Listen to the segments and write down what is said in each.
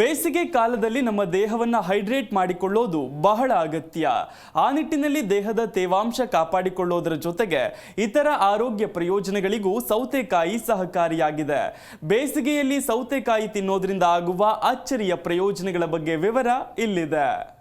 ಬೇಸಿಗೆ ಕಾಲದಲ್ಲಿ ನಮ್ಮ ದೇಹವನ್ನು ಹೈಡ್ರೇಟ್ ಮಾಡಿಕೊಳ್ಳೋದು ಬಹಳ ಅಗತ್ಯ. ಆ ನಿಟ್ಟಿನಲ್ಲಿ ದೇಹದ ತೇವಾಂಶ ಕಾಪಾಡಿಕೊಳ್ಳೋದರ ಜೊತೆಗೆ ಇತರ ಆರೋಗ್ಯ ಪ್ರಯೋಜನಗಳಿಗೂ ಸೌತೆಕಾಯಿ ಸಹಕಾರಿಯಾಗಿದೆ. ಬೇಸಿಗೆಯಲ್ಲಿ ಸೌತೆಕಾಯಿ ತಿನ್ನೋದ್ರಿಂದ ಆಗುವ ಅಚ್ಚರಿಯ ಪ್ರಯೋಜನಗಳ ಬಗ್ಗೆ ವಿವರ ಇಲ್ಲಿದೆ.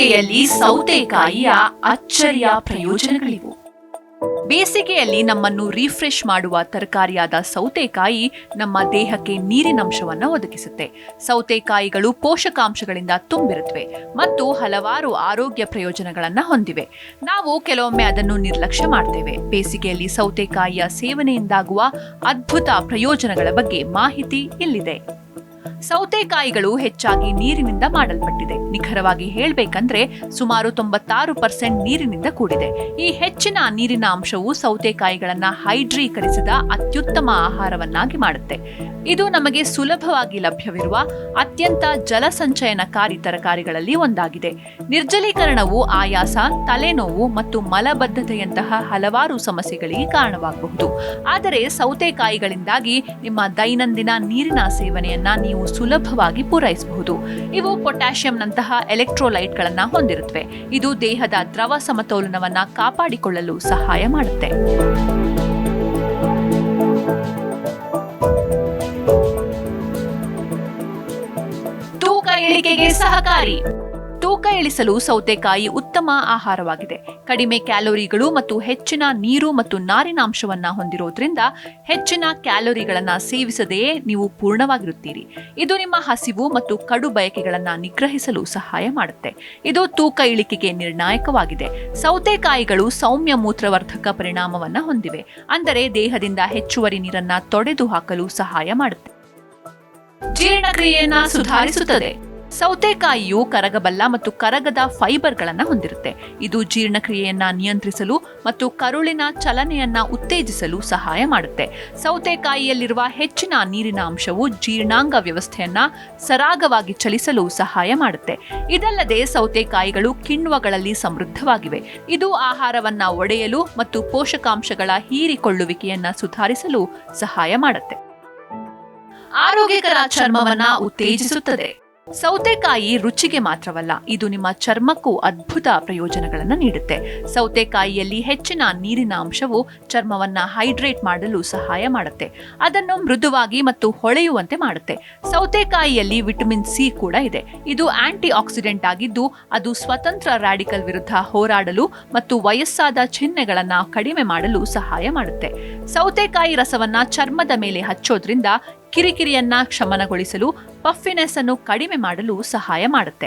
ಬೇಸಿಗೆಯಲ್ಲಿ ಸೌತೆಕಾಯಿಯ ಅಚ್ಚರಿಯ ಪ್ರಯೋಜನಗಳಿವು. ಬೇಸಿಗೆಯಲ್ಲಿ ನಮ್ಮನ್ನು ರಿಫ್ರೆಶ್ ಮಾಡುವ ತರಕಾರಿಯಾದ ಸೌತೆಕಾಯಿ ನಮ್ಮ ದೇಹಕ್ಕೆ ನೀರಿನಂಶವನ್ನು ಒದಗಿಸುತ್ತೆ. ಸೌತೆಕಾಯಿಗಳು ಪೋಷಕಾಂಶಗಳಿಂದ ತುಂಬಿರುತ್ತವೆ ಮತ್ತು ಹಲವಾರು ಆರೋಗ್ಯ ಪ್ರಯೋಜನಗಳನ್ನು ಹೊಂದಿವೆ. ನಾವು ಕೆಲವೊಮ್ಮೆ ಅದನ್ನು ನಿರ್ಲಕ್ಷ್ಯ ಮಾಡ್ತೇವೆ. ಬೇಸಿಗೆಯಲ್ಲಿ ಸೌತೆಕಾಯಿಯ ಸೇವನೆಯಿಂದಾಗುವ ಅದ್ಭುತ ಪ್ರಯೋಜನಗಳ ಬಗ್ಗೆ ಮಾಹಿತಿ ಇಲ್ಲಿದೆ. ಸೌತೆಕಾಯಿಗಳು ಹೆಚ್ಚಾಗಿ ನೀರಿನಿಂದ ಮಾಡಲ್ಪಟ್ಟಿದೆ. ನಿಖರವಾಗಿ ಹೇಳಬೇಕಂದ್ರೆ ಸುಮಾರು ತೊಂಬತ್ತಾರು ಪರ್ಸೆಂಟ್ ನೀರಿನಿಂದ ಕೂಡಿದೆ. ಈ ಹೆಚ್ಚಿನ ನೀರಿನ ಅಂಶವು ಸೌತೆಕಾಯಿಗಳನ್ನ ಹೈಡ್ರೀಕರಿಸಿದ ಅತ್ಯುತ್ತಮ ಆಹಾರವನ್ನಾಗಿ ಮಾಡುತ್ತೆ. ಇದು ನಮಗೆ ಸುಲಭವಾಗಿ ಲಭ್ಯವಿರುವ ಅತ್ಯಂತ ಜಲಸಂಚಯನಕಾರಿ ತರಕಾರಿಗಳಲ್ಲಿ ಒಂದಾಗಿದೆ. ನಿರ್ಜಲೀಕರಣವು ಆಯಾಸ, ತಲೆನೋವು ಮತ್ತು ಮಲಬದ್ಧತೆಯಂತಹ ಹಲವಾರು ಸಮಸ್ಯೆಗಳಿಗೆ ಕಾರಣವಾಗಬಹುದು. ಆದರೆ ಸೌತೆಕಾಯಿಗಳಿಂದಾಗಿ ನಿಮ್ಮ ದೈನಂದಿನ ನೀರಿನ ಸೇವನೆಯನ್ನ ನೀವು ಸುಲಭವಾಗಿ ಪೂರೈಸಬಹುದು. ಇವು ಪೊಟ್ಯಾಷಿಯಂನಂತಹ ಎಲೆಕ್ಟ್ರೋಲೈಟ್ಗಳನ್ನು ಹೊಂದಿರುತ್ತವೆ. ಇದು ದೇಹದ ದ್ರವ ಸಮತೋಲನವನ್ನು ಕಾಪಾಡಿಕೊಳ್ಳಲು ಸಹಾಯ ಮಾಡುತ್ತೆ. ತೂಕ ಸಹಕಾರಿ. ಇಳಿಸಲು ಸೌತೆಕಾಯಿ ಉತ್ತಮ ಆಹಾರವಾಗಿದೆ. ಕಡಿಮೆ ಕ್ಯಾಲೋರಿಗಳು ಮತ್ತು ಹೆಚ್ಚಿನ ನೀರು ಮತ್ತು ನಾರಿನಾಂಶವನ್ನ ಹೊಂದಿರೋದ್ರಿಂದ ಹೆಚ್ಚಿನ ಕ್ಯಾಲೋರಿಗಳನ್ನು ಸೇವಿಸದೆಯೇ ನೀವು ಪೂರ್ಣವಾಗಿರುತ್ತೀರಿ. ಇದು ನಿಮ್ಮ ಹಸಿವು ಮತ್ತು ಕಡು ಬಯಕೆಗಳನ್ನ ನಿಗ್ರಹಿಸಲು ಸಹಾಯ ಮಾಡುತ್ತೆ. ಇದು ತೂಕ ಇಳಿಕೆಗೆ ನಿರ್ಣಾಯಕವಾಗಿದೆ. ಸೌತೆಕಾಯಿಗಳು ಸೌಮ್ಯ ಮೂತ್ರವರ್ಧಕ ಪರಿಣಾಮವನ್ನ ಹೊಂದಿವೆ. ಅಂದರೆ ದೇಹದಿಂದ ಹೆಚ್ಚುವರಿ ನೀರನ್ನ ತೊಡೆದು ಹಾಕಲು ಸಹಾಯ ಮಾಡುತ್ತೆ. ಜೀರ್ಣಕ್ರಿಯೆಯನ್ನ ಸುಧಾರಿಸುತ್ತದೆ. ಸೌತೆಕಾಯಿಯು ಕರಗಬಲ್ಲ ಮತ್ತು ಕರಗದ ಫೈಬರ್ಗಳನ್ನು ಹೊಂದಿರುತ್ತೆ. ಇದು ಜೀರ್ಣಕ್ರಿಯೆಯನ್ನ ನಿಯಂತ್ರಿಸಲು ಮತ್ತು ಕರುಳಿನ ಚಲನೆಯನ್ನ ಉತ್ತೇಜಿಸಲು ಸಹಾಯ ಮಾಡುತ್ತೆ. ಸೌತೆಕಾಯಿಯಲ್ಲಿರುವ ಹೆಚ್ಚಿನ ನೀರಿನ ಅಂಶವು ಜೀರ್ಣಾಂಗ ವ್ಯವಸ್ಥೆಯನ್ನ ಸರಾಗವಾಗಿ ಚಲಿಸಲು ಸಹಾಯ ಮಾಡುತ್ತೆ. ಇದಲ್ಲದೆ ಸೌತೆಕಾಯಿಗಳು ಕಿಣ್ವಗಳಲ್ಲಿ ಸಮೃದ್ಧವಾಗಿವೆ. ಇದು ಆಹಾರವನ್ನ ಒಡೆಯಲು ಮತ್ತು ಪೋಷಕಾಂಶಗಳ ಹೀರಿಕೊಳ್ಳುವಿಕೆಯನ್ನ ಸುಧಾರಿಸಲು ಸಹಾಯ ಮಾಡುತ್ತೆ. ಆರೋಗ್ಯಕರ ಚರ್ಮವನ್ನ ಉತ್ತೇಜಿಸುತ್ತದೆ. ಸೌತೆಕಾಯಿ ರುಚಿಗೆ ಮಾತ್ರವಲ್ಲ, ಇದು ನಿಮ್ಮ ಚರ್ಮಕ್ಕೂ ಅದ್ಭುತ ಪ್ರಯೋಜನಗಳನ್ನು ನೀಡುತ್ತೆ. ಸೌತೆಕಾಯಿಯಲ್ಲಿ ಹೆಚ್ಚಿನ ನೀರಿನ ಅಂಶವು ಚರ್ಮವನ್ನ ಹೈಡ್ರೇಟ್ ಮಾಡಲು ಸಹಾಯ ಮಾಡುತ್ತೆ. ಅದನ್ನು ಮೃದುವಾಗಿ ಮತ್ತು ಹೊಳೆಯುವಂತೆ ಮಾಡುತ್ತೆ. ಸೌತೆಕಾಯಿಯಲ್ಲಿ ವಿಟಮಿನ್ ಸಿ ಕೂಡ ಇದೆ. ಇದು ಆಂಟಿ ಆಕ್ಸಿಡೆಂಟ್ ಆಗಿದ್ದು, ಅದು ಸ್ವತಂತ್ರ ರಾಡಿಕಲ್ ವಿರುದ್ಧ ಹೋರಾಡಲು ಮತ್ತು ವಯಸ್ಸಾದ ಚಿಹ್ನೆಗಳನ್ನು ಕಡಿಮೆ ಮಾಡಲು ಸಹಾಯ ಮಾಡುತ್ತೆ. ಸೌತೆಕಾಯಿ ರಸವನ್ನ ಚರ್ಮದ ಮೇಲೆ ಹಚ್ಚೋದ್ರಿಂದ ಕಿರಿಕಿರಿಯನ್ನ ಶಮನಗೊಳಿಸಲು ಪಫಿನೆಸ್ ಅನ್ನು ಕಡಿಮೆ ಮಾಡಲು ಸಹಾಯ ಮಾಡುತ್ತೆ.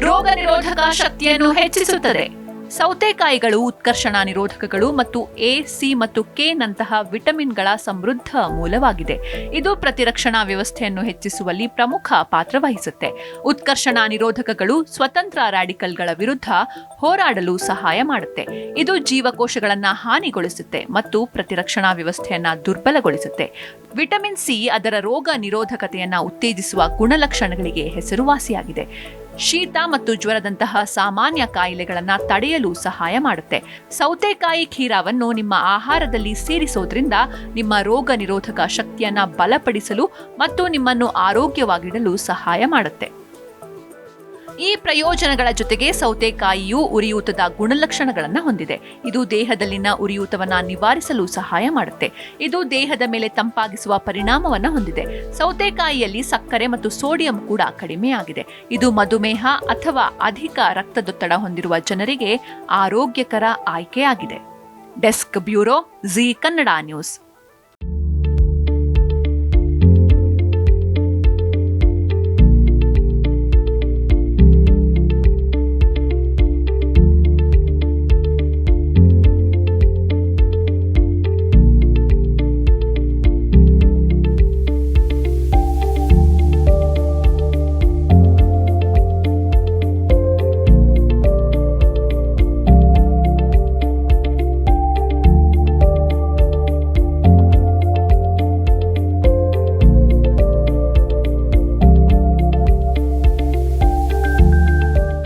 ರೋಗ ನಿರೋಧಕ ಶಕ್ತಿಯನ್ನು ಹೆಚ್ಚಿಸುತ್ತದೆ. ಸೌತೆಕಾಯಿಗಳು, ಉತ್ಕರ್ಷಣ ನಿರೋಧಕಗಳು ಮತ್ತು ಎ, ಸಿ ಮತ್ತು ಕೆ ನಂತಹ ವಿಟಮಿನ್ಗಳ ಸಮೃದ್ಧ ಮೂಲವಾಗಿದೆ. ಇದು ಪ್ರತಿರಕ್ಷಣಾ ವ್ಯವಸ್ಥೆಯನ್ನು ಹೆಚ್ಚಿಸುವಲ್ಲಿ ಪ್ರಮುಖ ಪಾತ್ರ ವಹಿಸುತ್ತೆ. ಉತ್ಕರ್ಷಣ ನಿರೋಧಕಗಳು ಸ್ವತಂತ್ರ ರಾಡಿಕಲ್ಗಳ ವಿರುದ್ಧ ಹೋರಾಡಲು ಸಹಾಯ ಮಾಡುತ್ತೆ. ಇದು ಜೀವಕೋಶಗಳನ್ನ ಹಾನಿಗೊಳಿಸುತ್ತೆ ಮತ್ತು ಪ್ರತಿರಕ್ಷಣಾ ವ್ಯವಸ್ಥೆಯನ್ನ ದುರ್ಬಲಗೊಳಿಸುತ್ತೆ. ವಿಟಮಿನ್ ಸಿ ಅದರ ರೋಗ ನಿರೋಧಕತೆಯನ್ನ ಉತ್ತೇಜಿಸುವ ಗುಣಲಕ್ಷಣಗಳಿಗೆ ಹೆಸರುವಾಸಿಯಾಗಿದೆ. ಶೀತ ಮತ್ತು ಜ್ವರದಂತಹ ಸಾಮಾನ್ಯ ಕಾಯಿಲೆಗಳನ್ನು ತಡೆಯಲು ಸಹಾಯ ಮಾಡುತ್ತೆ. ಸೌತೆಕಾಯಿ ಖೀರಾವನ್ನು ನಿಮ್ಮ ಆಹಾರದಲ್ಲಿ ಸೇರಿಸೋದ್ರಿಂದ ನಿಮ್ಮ ರೋಗ ನಿರೋಧಕ ಶಕ್ತಿಯನ್ನ ಬಲಪಡಿಸಲು ಮತ್ತು ನಿಮ್ಮನ್ನು ಆರೋಗ್ಯವಾಗಿಡಲು ಸಹಾಯ ಮಾಡುತ್ತೆ. ಈ ಪ್ರಯೋಜನಗಳ ಜೊತೆಗೆ ಸೌತೆಕಾಯಿಯು ಉರಿಯೂತದ ಗುಣಲಕ್ಷಣಗಳನ್ನು ಹೊಂದಿದೆ. ಇದು ದೇಹದಲ್ಲಿನ ಉರಿಯೂತವನ್ನು ನಿವಾರಿಸಲು ಸಹಾಯ ಮಾಡುತ್ತೆ. ಇದು ದೇಹದ ಮೇಲೆ ತಂಪಾಗಿಸುವ ಪರಿಣಾಮವನ್ನು ಹೊಂದಿದೆ. ಸೌತೆಕಾಯಿಯಲ್ಲಿ ಸಕ್ಕರೆ ಮತ್ತು ಸೋಡಿಯಂ ಕೂಡ ಕಡಿಮೆಯಾಗಿದೆ ಇದು ಮಧುಮೇಹ ಅಥವಾ ಅಧಿಕ ರಕ್ತದೊತ್ತಡ ಹೊಂದಿರುವ ಜನರಿಗೆ ಆರೋಗ್ಯಕರ ಆಯ್ಕೆಯಾಗಿದೆ desk bureau, Zee Kannada news.